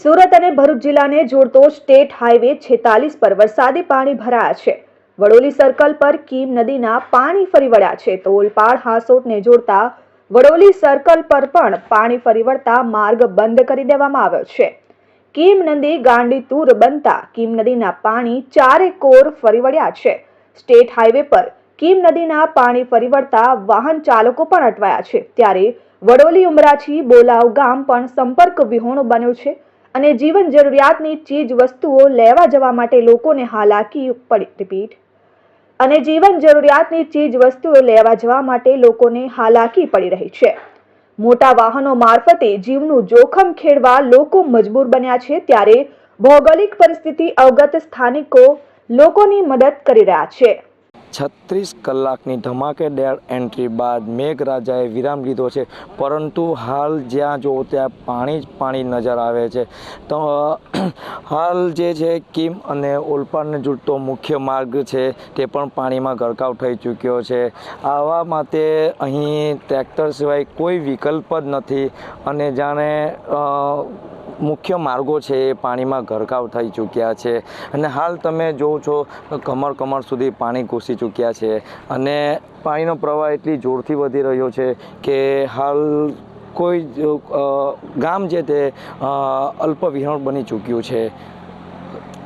સુરત અને ભરૂચ જિલ્લાને જોડતો સ્ટેટ હાઈવે છેતાલીસ પર વરસાદી પાણી ભરાયા છે. વડોલી સર્કલ પર કીમ નદીના પાણી ફરી વળ્યા છે તો ઓલપાડ હાસોટને જોડતા વડોલી સર્કલ પર પણ પાણી ફરી વળતા માર્ગ બંધ કરી દેવામાં આવ્યો છે. કીમ નદી ગાંડી તૂર બનતા કીમ નદીના પાણી ચારે કોર ફરી વળ્યા છે. સ્ટેટ હાઈવે પર કીમ નદીના પાણી ફરી વળતા વાહન ચાલકો પણ અટવાયા છે. ત્યારે વડોલી ઉમરાછી બોલાવ ગામ પણ સંપર્ક વિહોણું બન્યું છે. અને જીવન જરૂરિયાતની ચીજ વસ્તુઓ લેવા જવા માટે લોકોને હાલાકી પડી રિપીટ. અને જીવન જરૂરિયાતની ચીજ વસ્તુઓ લેવા જવા માટે લોકોને હાલાકી પડી રહી છે. મોટા વાહનો મારફતે જીવનું જોખમ ખેડવા લોકો મજબૂર બન્યા છે ત્યારે ભૌગોલિક પરિસ્થિતિ અવગત સ્થાનિકો લોકોની મદદ કરી રહ્યા છે. છત્રીસ કલાકની ધમાકેદાર એન્ટ્રી બાદ મેઘરાજાએ વિરામ લીધો છે. પરંતુ હાલ જ્યાં જુઓ ત્યાં પાણી જ પાણી નજર આવે છે. તો હાલ જે છે, કિમ અને ઓલપાડને જોડતો મુખ્ય માર્ગ છે તે પણ પાણીમાં ગરકાવ થઈ ચૂક્યો છે. આવા માટે અહીં ટ્રેક્ટર સિવાય કોઈ વિકલ્પ જ નથી. અને જાણે મુખ્ય માર્ગો છે એ પાણીમાં ગરકાવ થઈ ચૂક્યા છે. અને હાલ તમે જોવો છો કમર કમર સુધી પાણી ઘૂસી ચૂક્યા છે. અને પાણીનો પ્રવાહ એટલી જોરથી વધી રહ્યો છે કે હાલ કોઈ ગામ જે તે અ, અલ્પવિહરણ બની ચૂક્યું છે.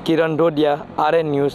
Kiran Dhodiya RN news.